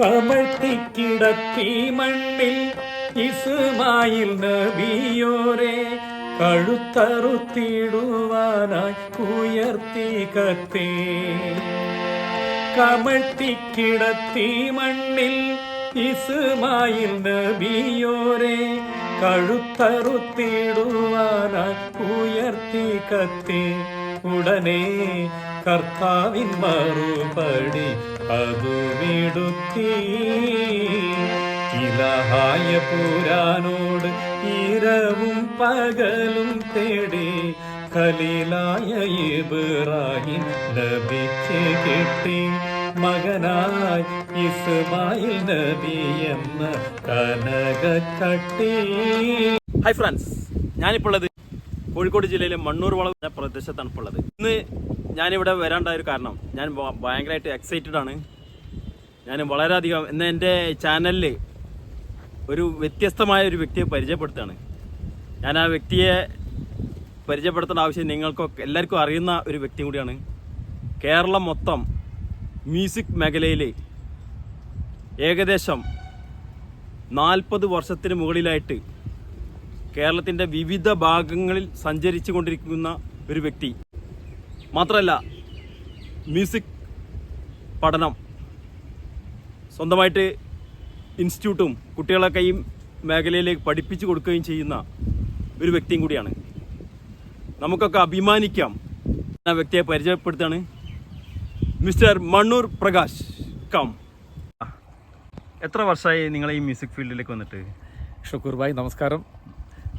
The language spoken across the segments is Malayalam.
കമഴ്ത്തിക്കിടത്തി മണ്ണിൽ ഇസ്മായിൽ നബിയോരെ കഴുത്തറുത്തിടുവാനായി ഉയർത്തി കത്തേ. കമഴ്ത്തിക്കിടത്തി മണ്ണിൽ ഇസ്മായിൽ നബിയോരെ കഴുത്തറുത്തിടുവാനായി ഉയർത്തി കത്തി. ഉടനെ കർത്താവിൻ മറുപടി അതു വിടുത്തി ഇലഹായ പുരാനോട് ഇരവും പകലും തേടി ഖലീലായ ഇബ്രാഹിം ലഭിച്ച് കിട്ടി. മകനായി ഇസ്മായിൽ നബി എന്ന കനക കട്ടി. ഹായ് ഫ്രണ്ട്സ് ഞാനിപ്പോൾ ഉള്ളത് കോഴിക്കോട് ജില്ലയിലെ മണ്ണൂർ വളം എന്ന പ്രദേശത്താണ് ഇപ്പോൾ ഉള്ളത്. ഇന്ന് ഞാനിവിടെ വരാണ്ടായ ഒരു കാരണം. ഞാൻ ഭയങ്കരമായിട്ട് എക്സൈറ്റഡ് ആണ്. ഞാൻ വളരെയധികം ഇന്ന് എന്റെ ചാനലിൽ ഒരു വ്യത്യസ്തമായ ഒരു വ്യക്തിയെ പരിചയപ്പെടുത്തുകയാണ്. ഞാൻ ആ വ്യക്തിയെ പരിചയപ്പെടുത്തേണ്ട ആവശ്യം നിങ്ങൾക്കൊക്കെ എല്ലാവർക്കും അറിയുന്ന ഒരു വ്യക്തി കൂടിയാണ്. കേരളം മൊത്തം മ്യൂസിക് മേഖലയിൽ ഏകദേശം നാൽപ്പത് വർഷത്തിന് മുകളിലായിട്ട് കേരളത്തിന്റെ വിവിധ ഭാഗങ്ങളിൽ സഞ്ചരിച്ചു കൊണ്ടിരിക്കുന്ന ഒരു വ്യക്തി. മാത്രമല്ല മ്യൂസിക് പഠനം സ്വന്തമായിട്ട് ഇൻസ്റ്റിറ്റ്യൂട്ടും കുട്ടികളൊക്കെ ഈ മേഖലയിലേക്ക് പഠിപ്പിച്ചു കൊടുക്കുകയും ചെയ്യുന്ന ഒരു വ്യക്തിയും കൂടിയാണ്. നമുക്കൊക്കെ അഭിമാനിക്കാം. ആ വ്യക്തിയെ പരിചയപ്പെടുത്താണ് മിസ്റ്റർ മണ്ണൂർ പ്രകാശ്. കം എത്ര വർഷമായി നിങ്ങൾ ഈ മ്യൂസിക് ഫീൽഡിലേക്ക് വന്നിട്ട്? ഷുക്കൂർ ഭായ് നമസ്കാരം.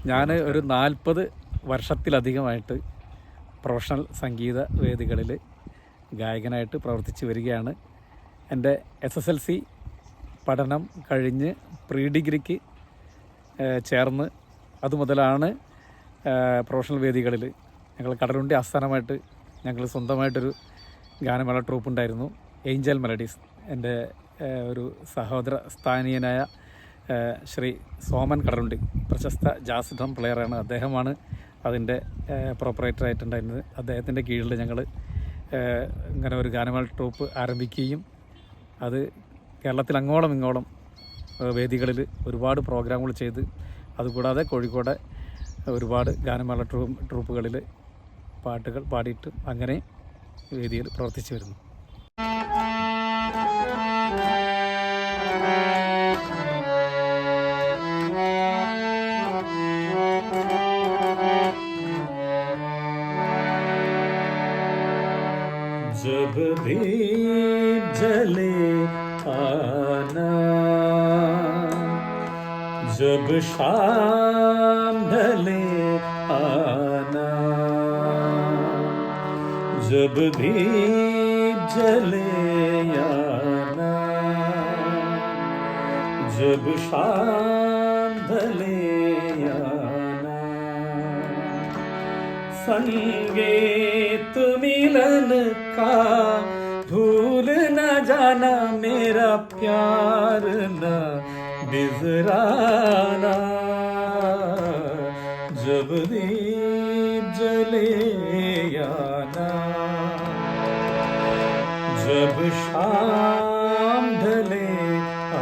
ഞാൻ ഒരു നാൽപ്പത് വർഷത്തിലധികമായിട്ട് പ്രൊഫഷണൽ സംഗീത വേദികളിൽ ഗായകനായിട്ട് പ്രവർത്തിച്ചു വരികയാണ്. എന്റെ എസ് എസ് എൽ സി പഠനം കഴിഞ്ഞ് പ്രീ ഡിഗ്രിക്ക് ചേർന്ന് അതുമുതലാണ് പ്രൊഫഷണൽ വേദികളിൽ ഞങ്ങൾ കടലുണ്ടി ആസ്ഥാനമായിട്ട് ഞങ്ങൾ സ്വന്തമായിട്ടൊരു ഗാനമേള ട്രൂപ്പ് ഉണ്ടായിരുന്നു. ഏഞ്ചൽ മെലഡീസ് എന്റെ ഒരു സഹോദര സ്ഥാനീയനായ ശ്രീ സോമൻ കടലുണ്ടി പ്രശസ്ത ജാസ് ഡ്രം പ്ലെയറാണ് അദ്ദേഹമാണ് അതിന്റെ പ്രോപ്പറേറ്റർ ആയിട്ടുണ്ടായിരുന്നത്. അദ്ദേഹത്തിന്റെ കീഴിൽ ഞങ്ങൾ ഇങ്ങനെ ഒരു ഗാനമേള ട്രൂപ്പ് ആരംഭിക്കുകയും അത് കേരളത്തിൽ അങ്ങോളം ഇങ്ങോളം വേദികളിൽ ഒരുപാട് പ്രോഗ്രാമുകൾ ചെയ്ത് അതുകൂടാതെ കോഴിക്കോട് ഒരുപാട് ഗാനമേള ട്രൂ ട്രൂപ്പുകളിൽ പാട്ടുകൾ പാടിയിട്ട് അങ്ങനെ വേദിയിൽ പ്രവർത്തിച്ചു വരുന്നു. जब दीप जले आना जब शाम ढले आना जब दीप जले आना जब शाम ढले आना संगीत मिलन का भूल न जाना मेरा प्यार न बिजराना जब दीप जले आना जब शाम ढले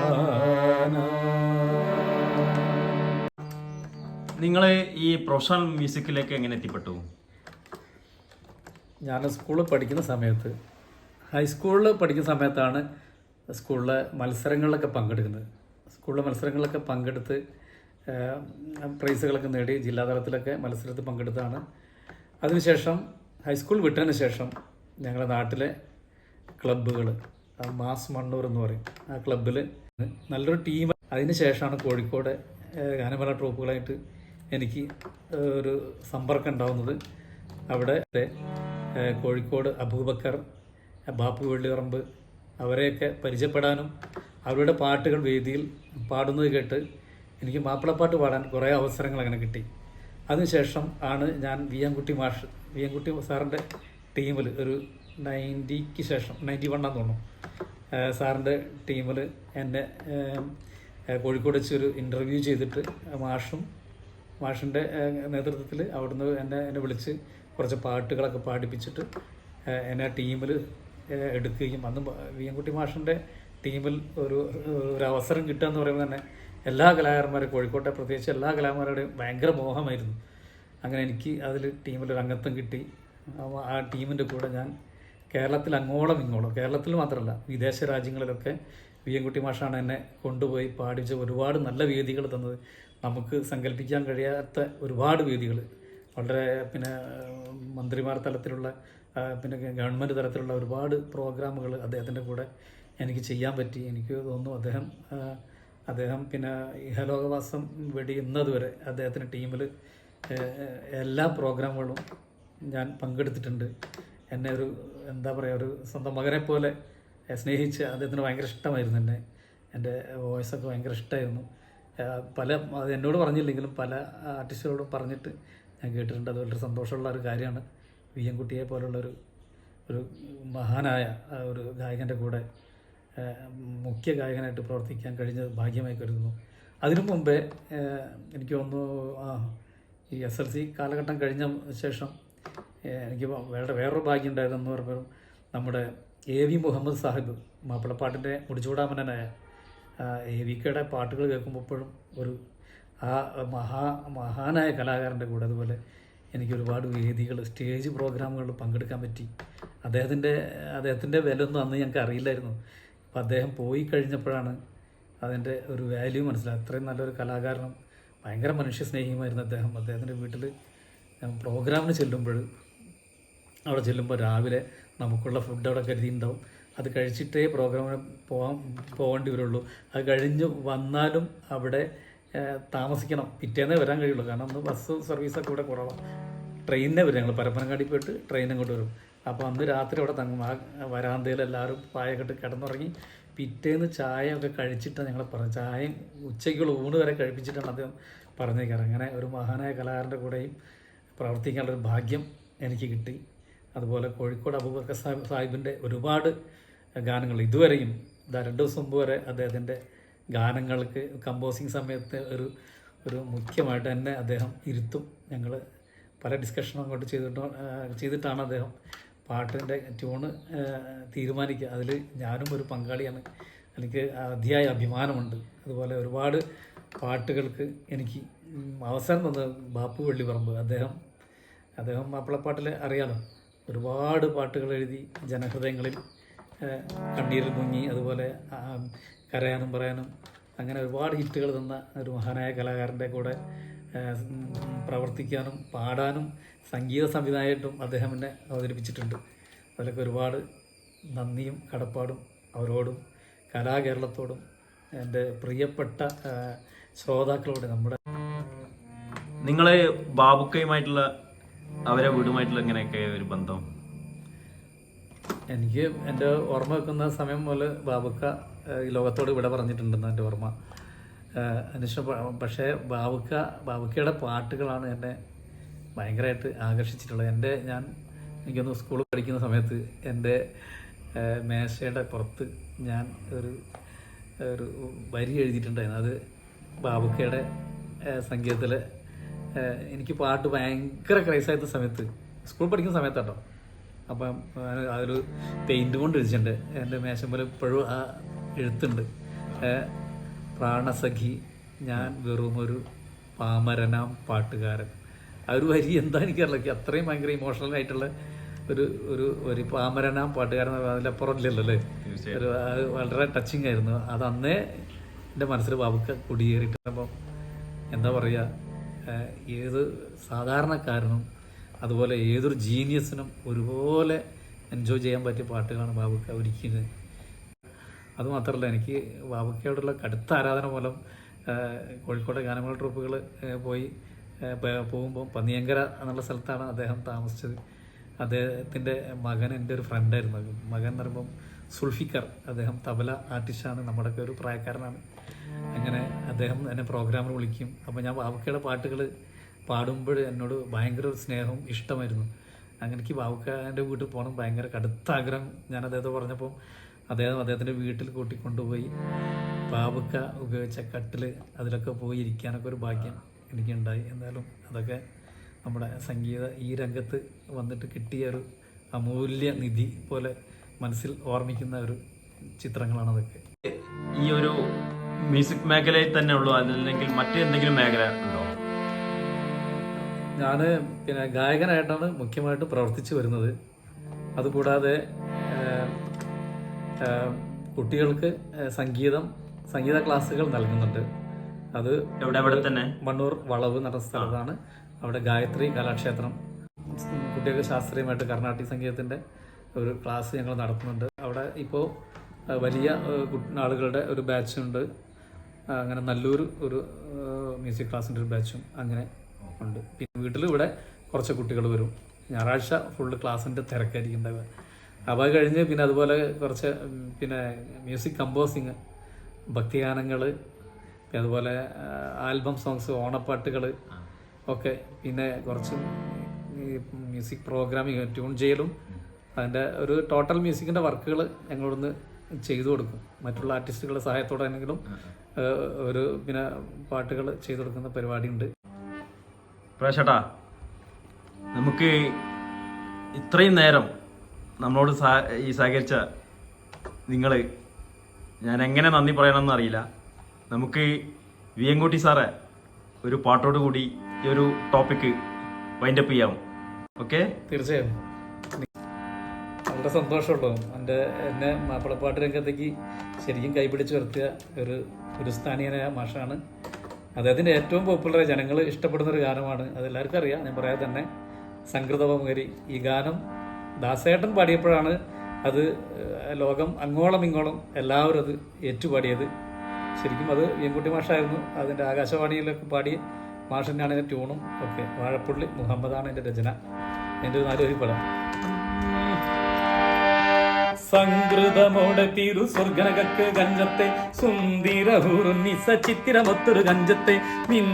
आना നിങ്ങൾ ഈ പ്രൊഫഷണൽ മ്യൂസിക്കിലേക്ക് എങ്ങനെ എത്തിപ്പെട്ടു ഞാൻ സ്കൂളിൽ പഠിക്കുന്ന സമയത്ത് ഹൈസ്കൂളിൽ പഠിക്കുന്ന സമയത്താണ് സ്കൂളിലെ മത്സരങ്ങളിലൊക്കെ പങ്കെടുക്കുന്നത്. സ്കൂളിലെ മത്സരങ്ങളിലൊക്കെ പങ്കെടുത്ത് പ്രൈസുകളൊക്കെ നേടി ജില്ലാതലത്തിലൊക്കെ മത്സരത്തിൽ പങ്കെടുത്താണ് അതിനുശേഷം ഹൈസ്കൂൾ വിട്ടതിന് ശേഷം ഞങ്ങളുടെ നാട്ടിലെ ക്ലബ്ബുകൾ മാസ് മണ്ണൂർ എന്ന് പറയും ആ ക്ലബ്ബിൽ നല്ലൊരു ടീം അതിന് ശേഷമാണ് കോഴിക്കോട് ഗാനമേള ട്രൂപ്പുകളായിട്ട് എനിക്ക് ഒരു സമ്പർക്കം ഉണ്ടാവുന്നത്. അവിടെ കോഴിക്കോട് അബൂബക്കർ ബാപ്പു വെള്ളിയറമ്പ് അവരെയൊക്കെ പരിചയപ്പെടാനും അവരുടെ പാട്ടുകൾ വേദിയിൽ പാടുന്നത് കേട്ട് എനിക്ക് മാപ്പിളപ്പാട്ട് പാടാൻ കുറേ അവസരങ്ങൾ അങ്ങനെ കിട്ടി. അതിനുശേഷം ആണ് ഞാൻ വി എം കുട്ടി മാഷ് വി എം കുട്ടി സാറിന്റെ ടീമിൽ ഒരു നയന്റിക്ക് ശേഷം നയന്റി വണ്ണാന്ന് തോന്നുന്നു. സാറിന്റെ ടീമിൽ എന്നെ കോഴിക്കോട് വെച്ച് ഒരു ഇന്റർവ്യൂ ചെയ്തിട്ട് മാഷും മാഷിന്റെ നേതൃത്വത്തിൽ അവിടുന്ന് എന്നെ എന്നെ വിളിച്ച് കുറച്ച് പാട്ടുകളൊക്കെ പാടിപ്പിച്ചിട്ട് എന്നെ ടീമിൽ എടുക്കുകയും അന്ന് വി എം കുട്ടി മാഷിന്റെ ടീമിൽ ഒരു ഒരു അവസരം കിട്ടുക എന്ന് പറയുമ്പോൾ തന്നെ എല്ലാ കലാകാരന്മാരും കോഴിക്കോട്ടെ പ്രത്യേകിച്ച് എല്ലാ കലാകാരന്മാരുടെയും ഭയങ്കര മോഹമായിരുന്നു. അങ്ങനെ എനിക്ക് അതിൽ ടീമിൽ ഒരു അംഗത്വം കിട്ടി. ആ ടീമിന്റെ കൂടെ ഞാൻ കേരളത്തിൽ അങ്ങോളം ഇങ്ങോളം കേരളത്തിൽ മാത്രമല്ല വിദേശ രാജ്യങ്ങളിലൊക്കെ വി എൻകുട്ടി മാഷാണ് എന്നെ കൊണ്ടുപോയി പാടിച്ച ഒരുപാട് നല്ല വേദികൾ തന്നത്. നമുക്ക് സങ്കല്പിക്കാൻ കഴിയാത്ത ഒരുപാട് വേദികൾ വളരെ പിന്നെ മന്ത്രിമാർ തലത്തിലുള്ള പിന്നെ ഗവൺമെന്റ് തലത്തിലുള്ള ഒരുപാട് പ്രോഗ്രാമുകൾ അദ്ദേഹത്തിന്റെ കൂടെ എനിക്ക് ചെയ്യാൻ പറ്റി. എനിക്ക് തോന്നുന്നു അദ്ദേഹം അദ്ദേഹം പിന്നെ ഇഹലോകവാസം വെടിയുന്നത് വരെ അദ്ദേഹത്തിന്റെ ടീമിൽ എല്ലാ പ്രോഗ്രാമുകളും ഞാൻ പങ്കെടുത്തിട്ടുണ്ട്. എന്നെ ഒരു എന്താ പറയുക ഒരു സ്വന്തം മകനെ പോലെ സ്നേഹിച്ച് അദ്ദേഹത്തിന് ഭയങ്കര ഇഷ്ടമായിരുന്നു എന്നെ. എന്റെ വോയിസൊക്കെ ഭയങ്കര ഇഷ്ടമായിരുന്നു. പല അത് എന്നോട് പറഞ്ഞില്ലെങ്കിലും പല ആർട്ടിസ്റ്റുകളോടും പറഞ്ഞിട്ട് ഞാൻ കേട്ടിട്ടുണ്ട്. അത് വളരെ സന്തോഷമുള്ള ഒരു കാര്യമാണ്. വി എം കുട്ടിയെ പോലുള്ളൊരു ഒരു മഹാനായ ഒരു ഗായകന്റെ കൂടെ മുഖ്യ ഗായകനായിട്ട് പ്രവർത്തിക്കാൻ കഴിഞ്ഞത് ഭാഗ്യമായി കരുതുന്നു. അതിനു മുമ്പേ എനിക്ക് തോന്നുന്നു ഈ എസ് എൽ സി കാലഘട്ടം കഴിഞ്ഞ ശേഷം എനിക്ക് വേറെ വേറൊരു ഭാഗ്യം ഉണ്ടായതെന്ന് പറയുമ്പോൾ നമ്മുടെ എ വി മുഹമ്മദ് സാഹിബ് മാപ്പിളപ്പാട്ടിന്റെ മുടിച്ചൂടാമനായ എ വി കെയുടെ പാട്ടുകൾ കേൾക്കുമ്പോഴും ഒരു ആ മഹാ മഹാനായ കലാകാരന്റെ കൂടെ അതുപോലെ എനിക്ക് ഒരുപാട് വേദികൾ സ്റ്റേജ് പ്രോഗ്രാമുകളിൽ പങ്കെടുക്കാൻ പറ്റി. അദ്ദേഹത്തിന്റെ അദ്ദേഹത്തിന്റെ ഒന്നും അന്ന് ഞങ്ങൾക്ക് അറിയില്ലായിരുന്നു. അപ്പോൾ അദ്ദേഹം പോയി കഴിഞ്ഞപ്പോഴാണ് അതിന്റെ ഒരു വാല്യൂ മനസ്സിലായത്. അത്രയും നല്ലൊരു കലാകാരനും ഭയങ്കര മനുഷ്യസ്നേഹിയുമായിരുന്നു അദ്ദേഹം. അദ്ദേഹത്തിന്റെ വീട്ടിൽ പ്രോഗ്രാമിന് ചെല്ലുമ്പോൾ അവിടെ ചെല്ലുമ്പോൾ രാവിലെ നമുക്കുള്ള ഫുഡ് അവിടെ കരുതിയിട്ടുണ്ടാവും. അത് കഴിച്ചിട്ടേ പ്രോഗ്രാമിന് പോകാൻ പോകേണ്ടി വരുള്ളൂ. അത് കഴിഞ്ഞ് വന്നാലും അവിടെ താമസിക്കണം. പിറ്റേന്നേ വരാൻ കഴിയുള്ളൂ. കാരണം അന്ന് ബസ് സർവീസൊക്കെ ഇവിടെ കുറവാണ് ട്രെയിനിനെ വരും. ഞങ്ങൾ പരപ്പനങ്ങാടി പോയിട്ട് ട്രെയിൻ അങ്ങോട്ട് വരും. അപ്പോൾ അന്ന് രാത്രി അവിടെ തങ്ങും. ആ വരാന്തയിൽ എല്ലാവരും പായക്കെട്ട് കിടന്നുറങ്ങി പിറ്റേന്ന് ചായ ഒക്കെ കഴിച്ചിട്ടാണ് ഞങ്ങൾ പറഞ്ഞത്. ചായയും ഉച്ചയ്ക്കുള്ള ഊണ് വരെ കഴിപ്പിച്ചിട്ടാണ് അദ്ദേഹം പറഞ്ഞേക്കാറ്. അങ്ങനെ ഒരു മഹാനായ കലാകാരന്റെ കൂടെയും പ്രവർത്തിക്കാനുള്ള ഒരു ഭാഗ്യം എനിക്ക് കിട്ടി. അതുപോലെ കോഴിക്കോട് അബൂബക്കർ സാഹിബ് സാഹിബിന്റെ ഒരുപാട് ഗാനങ്ങൾ. ഇതുവരെയും ഇതാ രണ്ട് ദിവസം മുമ്പ് വരെ അദ്ദേഹത്തിന്റെ ഗാനങ്ങൾക്ക് കമ്പോസിങ് സമയത്ത് ഒരു ഒരു മുഖ്യമായിട്ട് തന്നെ അദ്ദേഹം ഇരുത്തും. ഞങ്ങൾ പല ഡിസ്കഷനും അങ്ങോട്ട് ചെയ്തിട്ട് ചെയ്തിട്ടാണ് അദ്ദേഹം പാട്ടിന്റെ ട്യൂണ് തീരുമാനിക്കുക. അതിൽ ഞാനും ഒരു പങ്കാളിയാണ്. എനിക്ക് അതിയായ അഭിമാനമുണ്ട്. അതുപോലെ ഒരുപാട് പാട്ടുകൾക്ക് എനിക്ക് അവസരം തന്നത് ബാപ്പു വെള്ളിപ്പറമ്പ് അദ്ദേഹം അദ്ദേഹം മാപ്പിളപ്പാട്ടിൽ അറിയാലോ ഒരുപാട് പാട്ടുകൾ എഴുതി ജനഹൃദയങ്ങളിൽ കണ്ണീരിൽ മുങ്ങി അതുപോലെ കരയാനും പറയാനും അങ്ങനെ ഒരുപാട് ഹിറ്റുകൾ തന്ന ഒരു മഹാനായ കലാകാരന്റെ കൂടെ പ്രവർത്തിക്കാനും പാടാനും സംഗീത സംവിധായകമായിട്ടും അദ്ദേഹം എന്നെ അവതരിപ്പിച്ചിട്ടുണ്ട്. അതിലൊക്കെ ഒരുപാട് നന്ദിയും കടപ്പാടും അവരോടും കലാകേരളത്തോടും എന്റെ പ്രിയപ്പെട്ട ശ്രോതാക്കളോട് നമ്മുടെ നിങ്ങളെ ബാബുക്കയുമായിട്ടുള്ള അവരെ വീടുമായിട്ടുള്ള ഇങ്ങനെയൊക്കെ ഒരു ബന്ധം? എനിക്ക് എന്റെ ഓർമ്മ വെക്കുന്ന സമയം മുതൽ ബാബുക്ക ഈ ലോകത്തോട് ഇവിടെ പറഞ്ഞിട്ടുണ്ടെന്ന് എന്റെ ഓർമ്മ. അതിനുശേഷം പക്ഷേ ബാബുക്ക ബാബുക്കയുടെ പാട്ടുകളാണ് എന്നെ ഭയങ്കരമായിട്ട് ആകർഷിച്ചിട്ടുള്ളത്. എന്റെ ഞാൻ എനിക്കൊന്ന് സ്കൂൾ പഠിക്കുന്ന സമയത്ത് എന്റെ മേശയുടെ പുറത്ത് ഞാൻ ഒരു ഒരു വരി എഴുതിയിട്ടുണ്ടായിരുന്നു. അത് ബാബുക്കയുടെ സംഗീതത്തിൽ എനിക്ക് പാട്ട് ഭയങ്കര ക്രൈസായ സമയത്ത് സ്കൂൾ പഠിക്കുന്ന സമയത്താട്ടോ. അപ്പം അതൊരു പെയിന്റ് കൊണ്ട് എഴുതിച്ചിട്ടുണ്ട് എന്റെ മേശം പോലെ ഇപ്പോഴും ആ എഴുത്തുണ്ട്. പ്രാണസഖി ഞാൻ വെറും ഒരു പാമരനാം പാട്ടുകാരൻ. ആ ഒരു വരി എന്താ എനിക്കറിയില്ല എനിക്ക് അത്രയും ഭയങ്കര ഇമോഷണൽ ആയിട്ടുള്ള ഒരു ഒരു ഒരു പാമരനാം പാട്ടുകാരൻ അതിലപ്പുറം ഇല്ലല്ലോ അല്ലേ? ഒരു അത് വളരെ ടച്ചിങ് ആയിരുന്നു. അത് അന്നേ എന്റെ മനസ്സിൽ ബാബുക്ക കുടിയേറിയിട്ടപ്പം എന്താ പറയുക ഏത് സാധാരണക്കാരനും അതുപോലെ ഏതൊരു ജീനിയസിനും ഒരുപോലെ എൻജോയ് ചെയ്യാൻ പറ്റിയ പാട്ടുകളാണ് ബാബുക്ക ഒരുക്കിയത്. അതുമാത്രമല്ല എനിക്ക് ബാബുക്കയോടുള്ള കടുത്ത ആരാധന മൂലം കോഴിക്കോട്ടെ കോഴിക്കോട് ഗാനമേള ട്രൂപ്പുകൾ പോയി പോകുമ്പോൾ പന്നിയങ്കര എന്നുള്ള സ്ഥലത്താണ് അദ്ദേഹം താമസിച്ചത്. അദ്ദേഹത്തിന്റെ മകൻ എന്റെ ഒരു ഫ്രണ്ടായിരുന്നു മകൻ എന്ന് പറയുമ്പം സുൽഫിക്കർ. അദ്ദേഹം തബല ആർട്ടിസ്റ്റാണ് നമ്മുടെയൊക്കെ ഒരു പ്രായക്കാരനാണ്. അങ്ങനെ അദ്ദേഹം എന്നെ പ്രോഗ്രാമിൽ വിളിക്കും. അപ്പോൾ ഞാൻ ബാബുക്കയുടെ പാട്ടുകൾ പാടുമ്പോൾ എന്നോട് ഭയങ്കര സ്നേഹവും ഇഷ്ടമായിരുന്നു. അങ്ങനെ എനിക്ക് ബാബുക്കാന്റെ വീട്ടിൽ പോകണം ഭയങ്കര കടുത്ത ആഗ്രഹം ഞാൻ അദ്ദേഹത്തെ പറഞ്ഞപ്പോൾ അദ്ദേഹം അദ്ദേഹത്തിന്റെ വീട്ടിൽ കൂട്ടിക്കൊണ്ടുപോയി. ബാബുക്ക ഉപയോഗിച്ച കട്ടിൽ അതിലൊക്കെ പോയി ഇരിക്കാനൊക്കെ ഒരു ഭാഗ്യം എനിക്കുണ്ടായി. എന്തായാലും അതൊക്കെ നമ്മുടെ സംഗീത ഈ രംഗത്ത് വന്നിട്ട് കിട്ടിയ ഒരു അമൂല്യ നിധി പോലെ മനസ്സിൽ ഓർമ്മിക്കുന്ന ഒരു ചിത്രങ്ങളാണ് അതൊക്കെ. ഈ ഒരു മ്യൂസിക് മേഖലയിൽ തന്നെ ഉള്ളൂ? അല്ലെങ്കിൽ മറ്റെന്തെങ്കിലും മേഖല ഉണ്ടോ? ഞാൻ പിന്നെ ഗായകനായിട്ടാണ് മുഖ്യമായിട്ട് പ്രവർത്തിച്ചു വരുന്നത്. അതുകൂടാതെ കുട്ടികൾക്ക് സംഗീതം സംഗീത ക്ലാസ്സുകൾ നൽകുന്നുണ്ട്. അത് എവിടെ എവിടെ തന്നെ? മണ്ണൂർ വളവ് എന്ന സ്ഥലത്താണ്. അവിടെ ഗായത്രി കലാക്ഷേത്രം കുട്ടികൾക്ക് ശാസ്ത്രീയമായിട്ട് കർണാട്ടിക് സംഗീതത്തിന്റെ ഒരു ക്ലാസ് ഞങ്ങൾ നടത്തുന്നുണ്ട്. അവിടെ ഇപ്പോൾ വലിയ ആളുകളുടെ ഒരു ബാച്ചുണ്ട്. അങ്ങനെ നല്ലൊരു ഒരു മ്യൂസിക് ക്ലാസ്സിന്റെ ഒരു ബാച്ചും അങ്ങനെ ഉണ്ട്. പിന്നെ വീട്ടിൽ ഇവിടെ കുറച്ച് കുട്ടികൾ വരും. ഞായറാഴ്ച ഫുള്ള് ക്ലാസ്സിന്റെ തിരക്കായിരിക്കും ഉണ്ടാവുക. അപ്പോൾ കഴിഞ്ഞ് പിന്നെ അതുപോലെ കുറച്ച് പിന്നെ മ്യൂസിക് കമ്പോസിങ് ഭക്തിഗാനങ്ങൾ പിന്നെ അതുപോലെ ആൽബം സോങ്സ് ഓണപ്പാട്ടുകൾ ഒക്കെ പിന്നെ കുറച്ച് മ്യൂസിക് പ്രോഗ്രാമിങ് ട്യൂൺ ചെയ്യലും. അതിന്റെ ഒരു ടോട്ടൽ മ്യൂസിക്കിന്റെ വർക്കുകൾ ഞങ്ങളിവിടുന്ന് ചെയ്തു കൊടുക്കും. മറ്റുള്ള ആർട്ടിസ്റ്റുകളുടെ സഹായത്തോടെ ആണെങ്കിലും ഒരു പിന്നെ പാട്ടുകൾ ചെയ്തു കൊടുക്കുന്ന പരിപാടിയുണ്ട്. പ്രേഷട്ടാ നമുക്ക് ഇത്രയും നേരം നമ്മളോട് ഈ സഹകരിച്ച നിങ്ങൾ ഞാൻ എങ്ങനെ നന്ദി പറയണമെന്ന് അറിയില്ല. നമുക്ക് വി എൻകുട്ടി സാറെ ഒരു പാട്ടോട് കൂടി ഈ ഒരു ടോപ്പിക്ക് വൈൻഡപ്പ് ചെയ്യാം. ഓക്കെ തീർച്ചയായും. വളരെ സന്തോഷമുള്ളൂ. എന്റെ എന്നെ മാപ്പിളപ്പാട്ട് രംഗത്തേക്ക് ശരിക്കും കൈപിടിച്ച് നിർത്തിയ ഒരു ഗുരുസ്ഥാനീയനായ മാഷാണ് അദ്ദേഹത്തിന്റെ ഏറ്റവും പോപ്പുലറായ ജനങ്ങൾ ഇഷ്ടപ്പെടുന്ന ഒരു ഗാനമാണ്. അതെല്ലാവർക്കും അറിയാം. ഞാൻ പറയാതെ തന്നെ സംഗൃതപമുകരി ഈ ഗാനം ദാസേട്ടൻ പാടിയപ്പോഴാണ് അത് ലോകം അങ്ങോളം ഇങ്ങോളം എല്ലാവരും അത് ഏറ്റുപാടിയത്. ശരിക്കും അത് വെങ്കുട്ടി മാഷായിരുന്നു. അതിന്റെ ആകാശവാണിയിലൊക്കെ പാടി മാഷിന്റെ ആണെങ്കിൽ ട്യൂണും ഒക്കെ. വാഴപ്പുള്ളി മുഹമ്മദാണ് എന്റെ രചന. എന്റെ ഒരു നാലുവരി പടം. സംകൃതമോടെ തീരു സ്വർഗനകക്ക് ഗഞ്ചത്തെ സുന്ദരഹൂറുന്നിസ ചിത്തിരമൊത്തൊരു ഗഞ്ചത്തെ നിൻ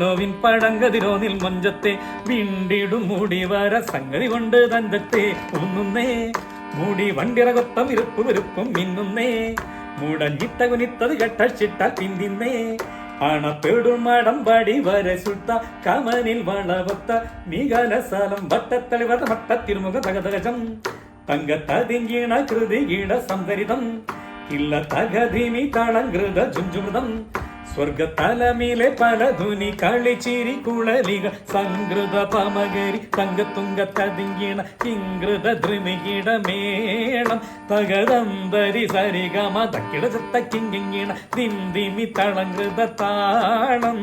നോവിൻ പഴങ്കതിരോ നിൽ മൊഞ്ചത്തെ വിണ്ടിടും മൂടി വര സംഗതി കൊണ്ട് തഞ്ചത്തെ ഉന്നുന്നേ മൂടി വണ്ടിറകൊത്തം ഇരുപ്പും ഇരുപ്പും മിന്നുന്നേ മുടഞ്ഞിത്ത കുനിത്തത് കെട്ടച്ചിട്ടാൽ പിന്തിന്നേ അണപ്പെടും മടമ്പടി വരെ സുട്ട കമനിൽ വളവത്ത നികലസലം വട്ടത്തളിവത മട്ടത്തിരുമുഖ തകതകജം. தங்க ததிங்கின கிருதியிட சந்தரிதம். இல்ல தகதிமி தளங்கிருத ஜுஞ்சுமிருதம் പല ധുനി കളിച്ചിരി കുളലിക സംകൃത പമകരി തങ്കത്തുങ്ക തതിങ്കിണ കിങ്കൃത ധൃമികീട മേളം തകദന്തരി സരിഗമ തക്കിട ചത്ത കിങ്കിങ്ങിണ ദിന്ദിമി തളങ്കൃത താളം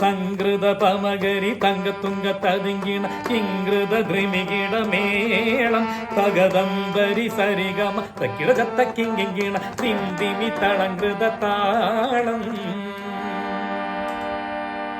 സംകൃത പമകരി തങ്കത്തുങ്ക തതിങ്കിണ കിങ്കൃത ധൃമികീട മേളം തകദന്തരി സരിഗമ തക്കിട ചത്ത കിങ്കിങ്ങിണ ദിന്ദിമി തളങ്കൃത താളം